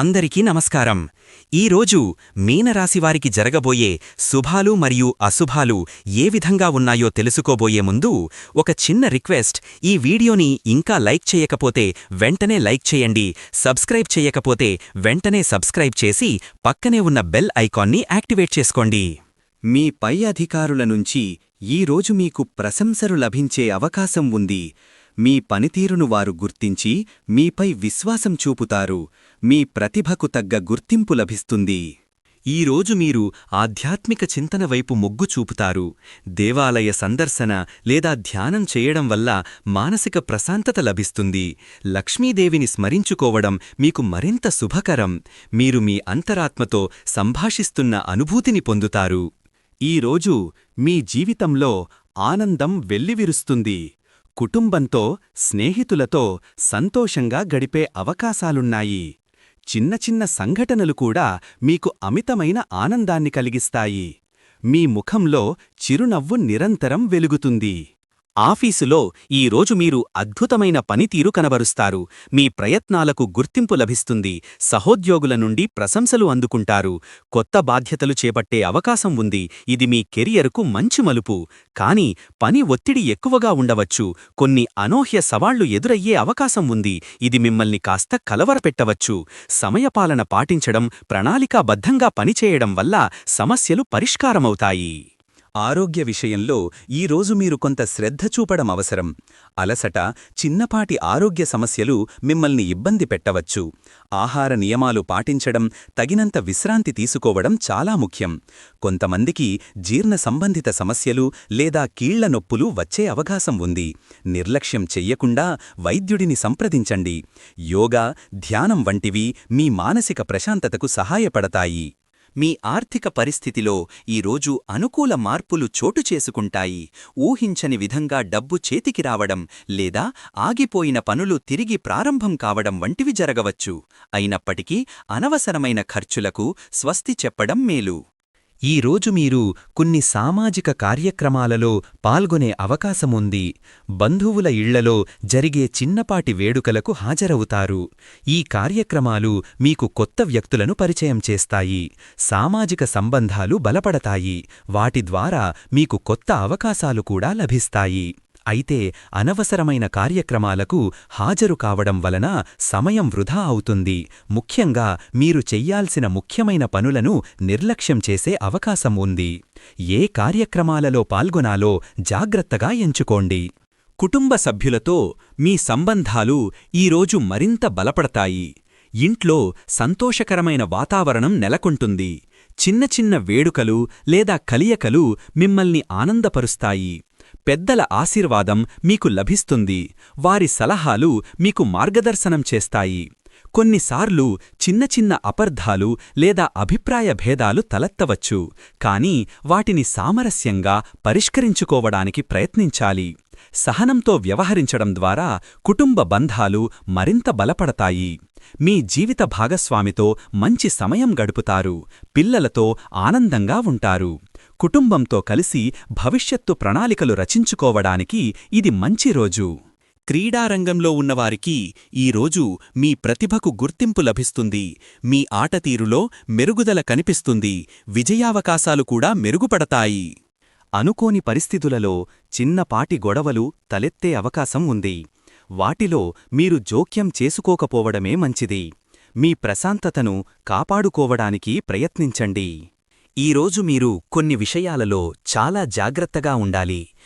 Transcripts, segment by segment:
అందరికీ నమస్కారం. ఈరోజు మీనరాశివారికి జరగబోయే శుభాలు మరియు అశుభాలు ఏ విధంగా ఉన్నాయో తెలుసుకోబోయే ముందు ఒక చిన్న రిక్వెస్ట్. ఈ వీడియోని ఇంకా లైక్ చేయకపోతే వెంటనే లైక్ చేయండి. సబ్స్క్రైబ్ చేయకపోతే వెంటనే సబ్స్క్రైబ్ చేసి పక్కనే ఉన్న బెల్ ఐకాన్ని యాక్టివేట్ చేసుకోండి. మీ పై అధికారుల నుంచి ఈరోజు మీకు ప్రశంసలు లభించే అవకాశం ఉంది. మీ పనితీరును వారు గుర్తించి మీపై విశ్వాసం చూపుతారు. మీ ప్రతిభకు తగ్గ గుర్తింపు లభిస్తుంది. ఈరోజు మీరు ఆధ్యాత్మిక చింతన వైపు మొగ్గు చూపుతారు. దేవాలయ సందర్శన లేదా ధ్యానం చేయడం వల్ల మానసిక ప్రశాంతత లభిస్తుంది. లక్ష్మీదేవిని స్మరించుకోవడం మీకు మరింత శుభకరం. మీరు మీ అంతరాత్మతో సంభాషిస్తున్న అనుభూతిని పొందుతారు. ఈరోజు మీ జీవితంలో ఆనందం వెల్లివిరుస్తుంది. కుటుంబంతో స్నేహితులతో సంతోషంగా గడిపే అవకాశాలున్నాయి. చిన్న చిన్న సంఘటనలు కూడా మీకు అమితమైన ఆనందాన్ని కలిగిస్తాయి. మీ ముఖంలో చిరునవ్వు నిరంతరం వెలుగుతుంది. ఆఫీసులో ఈరోజు మీరు అద్భుతమైన పనితీరు కనబరుస్తారు. మీ ప్రయత్నాలకు గుర్తింపు లభిస్తుంది. సహోద్యోగుల నుండి ప్రశంసలు అందుకుంటారు. కొత్త బాధ్యతలు చేపట్టే అవకాశం ఉంది. ఇది మీ కెరియర్కు మంచి మలుపు. కానీ పని ఒత్తిడి ఎక్కువగా ఉండవచ్చు. కొన్ని అనూహ్య సవాళ్ళు ఎదురయ్యే అవకాశం ఉంది. ఇది మిమ్మల్ని కాస్త కలవరపెట్టవచ్చు. సమయపాలన పాటించడం ప్రణాళికాబద్ధంగా పనిచేయడం వల్ల సమస్యలు పరిష్కారమవుతాయి. ఆరోగ్య విషయంలో ఈరోజు మీరు కొంత శ్రద్ధ చూపడం అవసరం. అలసట చిన్నపాటి ఆరోగ్య సమస్యలు మిమ్మల్ని ఇబ్బంది పెట్టవచ్చు. ఆహార నియమాలు పాటించడం తగినంత విశ్రాంతి తీసుకోవడం చాలా ముఖ్యం. కొంతమందికి జీర్ణ సంబంధిత సమస్యలు లేదా కీళ్ళ నొప్పులు వచ్చే అవకాశం ఉంది. నిర్లక్ష్యం చెయ్యకుండా వైద్యుడిని సంప్రదించండి. యోగా ధ్యానం వంటివి మీ మానసిక ప్రశాంతతకు సహాయపడతాయి. మీ ఆర్థిక పరిస్థితిలో ఈరోజు అనుకూల మార్పులు చోటు చేసుకుంటాయి. ఊహించని విధంగా డబ్బు చేతికి రావడం లేదా ఆగిపోయిన పనులు తిరిగి ప్రారంభం కావడం వంటివి జరగవచ్చు. అయినప్పటికీ అనవసరమైన ఖర్చులకు స్వస్తి చెప్పడం మేలు. ఈరోజు మీరు కొన్ని సామాజిక కార్యక్రమాలలో పాల్గొనే అవకాశముంది. బంధువుల ఇళ్ళలో జరిగే చిన్నపాటి వేడుకలకు హాజరవుతారు. ఈ కార్యక్రమాలు మీకు కొత్త వ్యక్తులను పరిచయం చేస్తాయి. సామాజిక సంబంధాలు బలపడతాయి. వాటి ద్వారా మీకు కొత్త అవకాశాలు కూడా లభిస్తాయి. అయితే అనవసరమైన కార్యక్రమాలకు హాజరు కావడం వలన సమయం వృధా అవుతుంది. ముఖ్యంగా మీరు చెయ్యాల్సిన ముఖ్యమైన పనులను నిర్లక్ష్యం చేసే అవకాశం ఉంది. ఏ కార్యక్రమాలలో పాల్గొనాలో జాగ్రత్తగా ఎంచుకోండి. కుటుంబ సభ్యులతో మీ సంబంధాలు ఈరోజు మరింత బలపడతాయి. ఇంట్లో సంతోషకరమైన వాతావరణం నెలకొంటుంది. చిన్న చిన్న వేడుకలు లేదా కలియకలు మిమ్మల్ని ఆనందపరుస్తాయి. పెద్దల ఆశీర్వాదం మీకు లభిస్తుంది. వారి సలహాలు మీకు మార్గదర్శనం చేస్తాయి. కొన్నిసార్లు చిన్న చిన్న అపర్ధాలు లేదా అభిప్రాయ భేదాలు తలెత్తవచ్చు. కానీ వాటిని సామరస్యంగా పరిష్కరించుకోవడానికి ప్రయత్నించాలి. సహనంతో వ్యవహరించడం ద్వారా కుటుంబ బంధాలు మరింత బలపడతాయి. మీ జీవిత భాగస్వామితో మంచి సమయం గడుపుతారు. పిల్లలతో ఆనందంగా ఉంటారు. కుటుంబంతో కలిసి భవిష్యత్తు ప్రణాళికలు రచించుకోవడానికి ఇది మంచి రోజు. క్రీడారంగంలో ఉన్నవారికి ఈరోజు మీ ప్రతిభకు గుర్తింపు లభిస్తుంది. మీ ఆటతీరులో మెరుగుదల కనిపిస్తుంది. విజయావకాశాలు కూడా మెరుగుపడతాయి. అనుకోని పరిస్థితులలో చిన్నపాటి గొడవలు తలెత్తే అవకాశం ఉంది. వాటిలో మీరు జోక్యం చేసుకోకపోవడమే మంచిది. మీ ప్రశాంతతను కాపాడుకోవడానికి ప్రయత్నించండి. ఈరోజు మీరు కొన్ని విషయాలలో చాలా జాగ్రత్తగా ఉండాలి.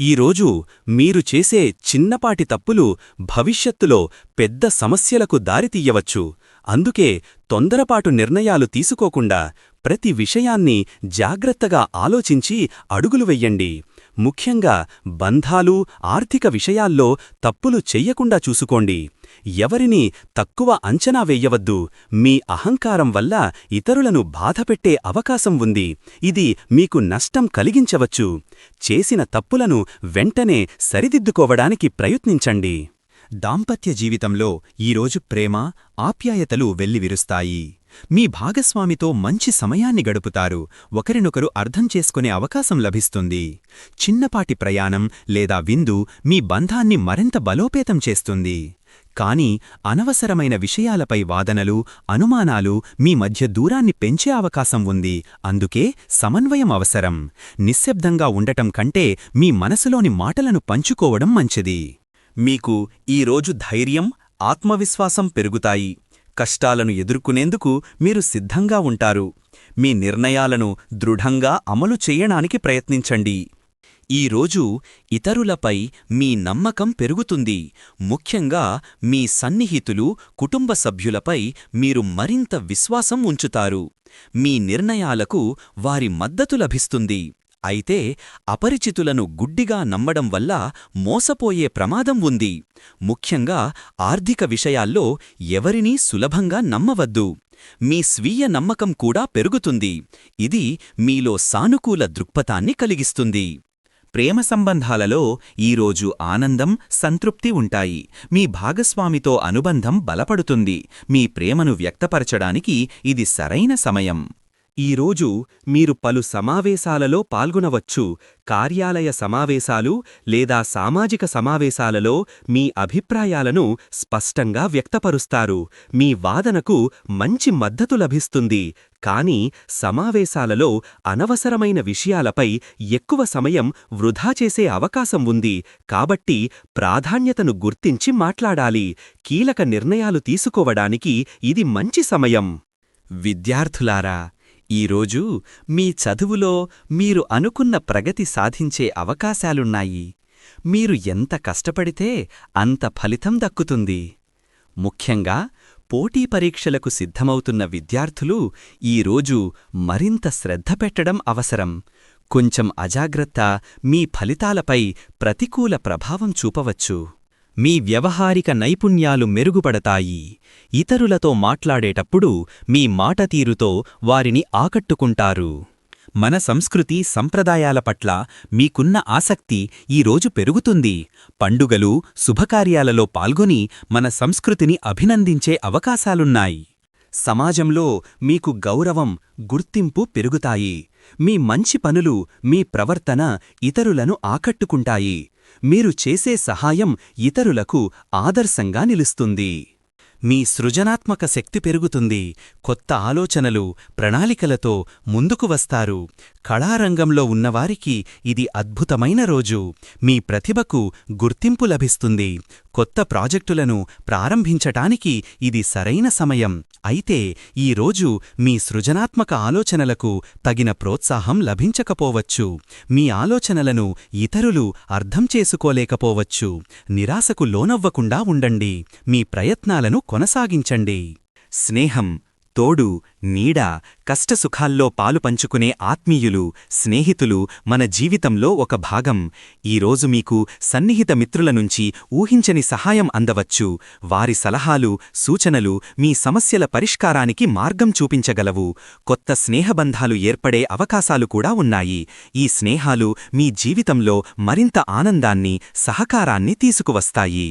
ఈరోజు మీరు చేసే చిన్నపాటి తప్పులు భవిష్యత్తులో పెద్ద సమస్యలకు దారితీయవచ్చు అందుకే తొందరపాటు నిర్ణయాలు తీసుకోకుండా ప్రతి విషయాన్ని జాగ్రత్తగా ఆలోచించి అడుగులు వెయ్యండి ముఖ్యంగా బంధాలు ఆర్థిక విషయాల్లో తప్పులు చెయ్యకుండా చూసుకోండి. ఎవరినీ తక్కువ అంచనా వేయవద్దు. మీ అహంకారం వల్ల ఇతరులను బాధపెట్టే అవకాశం ఉంది. ఇది మీకు నష్టం కలిగించవచ్చు. చేసిన తప్పులను వెంటనే సరిదిద్దుకోవడానికి ప్రయత్నించండి. దాంపత్య జీవితంలో ఈరోజు ప్రేమ ఆప్యాయతలు వెల్లివిరుస్తాయి. మీ భాగస్వామితో మంచి సమయాన్ని గడుపుతారు. ఒకరినొకరు అర్థం చేసుకునే అవకాశం లభిస్తుంది. చిన్నపాటి ప్రయాణం లేదా విందు మీ బంధాన్ని మరింత బలోపేతం చేస్తుంది. కానీ అనవసరమైన విషయాలపై వాదనలు అనుమానాలు మీ మధ్య దూరాన్ని పెంచే అవకాశం ఉంది. అందుకే సమన్వయం అవసరం. నిశ్శబ్దంగా ఉండటం కంటే మీ మనసులోని మాటలను పంచుకోవడం మంచిది. మీకు ఈరోజు ధైర్యం ఆత్మవిశ్వాసం పెరుగుతాయి. కష్టాలను ఎదుర్కొనేందుకు మీరు సిద్ధంగా ఉంటారు. మీ నిర్ణయాలను దృఢంగా అమలు చేయడానికి ప్రయత్నించండి. ఈరోజు ఇతరులపై మీ నమ్మకం పెరుగుతుంది. ముఖ్యంగా మీ సన్నిహితులు కుటుంబ సభ్యులపై మీరు మరింత విశ్వాసం ఉంచుతారు. మీ నిర్ణయాలకు వారి మద్దతు లభిస్తుంది. అయితే అపరిచితులను గుడ్డిగా నమ్మడం వల్ల మోసపోయే ప్రమాదం ఉంది. ముఖ్యంగా ఆర్థిక విషయాల్లో ఎవరినీ సులభంగా నమ్మవద్దు. మీ స్వీయ నమ్మకం కూడా పెరుగుతుంది. ఇది మీలో సానుకూల దృక్పథాన్ని కలిగిస్తుంది. ప్రేమ సంబంధాలలో ఈరోజు ఆనందం సంతృప్తి ఉంటాయి. మీ భాగస్వామితో అనుబంధం బలపడుతుంది. మీ ప్రేమను వ్యక్తపరచడానికి ఇది సరైన సమయం. ఈరోజు మీరు పలు సమావేశాలలో పాల్గొనవచ్చు. కార్యాలయ సమావేశాలు లేదా సామాజిక సమావేశాలలో మీ అభిప్రాయాలను స్పష్టంగా వ్యక్తపరుస్తారు. మీ వాదనకు మంచి మద్దతు లభిస్తుంది. కానీ సమావేశాలలో అనవసరమైన విషయాలపై ఎక్కువ సమయం వృధా చేసే అవకాశం ఉంది. కాబట్టి ప్రాధాన్యతను గుర్తించి మాట్లాడాలి. కీలక నిర్ణయాలు తీసుకోవడానికి ఇది మంచి సమయం. విద్యార్థులారా ఈరోజు మీ చదువులో మీరు అనుకున్న ప్రగతి సాధించే అవకాశాలున్నాయి. మీరు ఎంత కష్టపడితే అంత ఫలితం దక్కుతుంది. ముఖ్యంగా పోటీ పరీక్షలకు సిద్ధమవుతున్న విద్యార్థులు ఈరోజు మరింత శ్రద్ధ పెట్టడం అవసరం. కొంచెం అజాగ్రత్త మీ ఫలితాలపై ప్రతికూల ప్రభావం చూపవచ్చు. మీ వ్యవహారిక నైపుణ్యాలు మెరుగుపడతాయి. ఇతరులతో మాట్లాడేటప్పుడు మీ మాటతీరుతో వారిని ఆకట్టుకుంటారు. మన సంస్కృతి సంప్రదాయాల పట్ల మీకున్న ఆసక్తి ఈరోజు పెరుగుతుంది. పండుగలు శుభకార్యాలలో పాల్గొని మన సంస్కృతిని అభినందించే అవకాశాలున్నాయి. సమాజంలో మీకు గౌరవం గుర్తింపు పెరుగుతాయి. మీ మంచి పనులు మీ ప్రవర్తన ఇతరులను ఆకట్టుకుంటాయి. మీరు చేసే సహాయం ఇతరులకు ఆదర్శంగా నిలుస్తుంది. మీ సృజనాత్మక శక్తి పెరుగుతుంది. కొత్త ఆలోచనలు ప్రణాళికలతో ముందుకు వస్తారు. కళారంగంలో ఉన్నవారికి ఇది అద్భుతమైన రోజు. మీ ప్రతిభకు గుర్తింపు లభిస్తుంది. కొత్త ప్రాజెక్టులను ప్రారంభించటానికి ఇది సరైన సమయం. అయితే ఈరోజు మీ సృజనాత్మక ఆలోచనలకు తగిన ప్రోత్సాహం లభించకపోవచ్చు. మీ ఆలోచనలను ఇతరులు అర్థం చేసుకోలేకపోవచ్చు. నిరాశకు లోనవ్వకుండా ఉండండి. మీ ప్రయత్నాలను కొనసాగించండి. స్నేహం తోడు నీడ కష్టసుఖాల్లో పాలు పంచుకునే ఆత్మీయులు స్నేహితులు మన జీవితంలో ఒక భాగం. ఈరోజు మీకు సన్నిహిత మిత్రుల నుంచి ఊహించని సహాయం అందవచ్చు. వారి సలహాలు సూచనలు మీ సమస్యల పరిష్కారానికి మార్గం చూపించగలవు. కొత్త స్నేహబంధాలు ఏర్పడే అవకాశాలు కూడా ఉన్నాయి. ఈ స్నేహాలు మీ జీవితంలో మరింత ఆనందాన్ని సహకారాన్ని తీసుకువస్తాయి.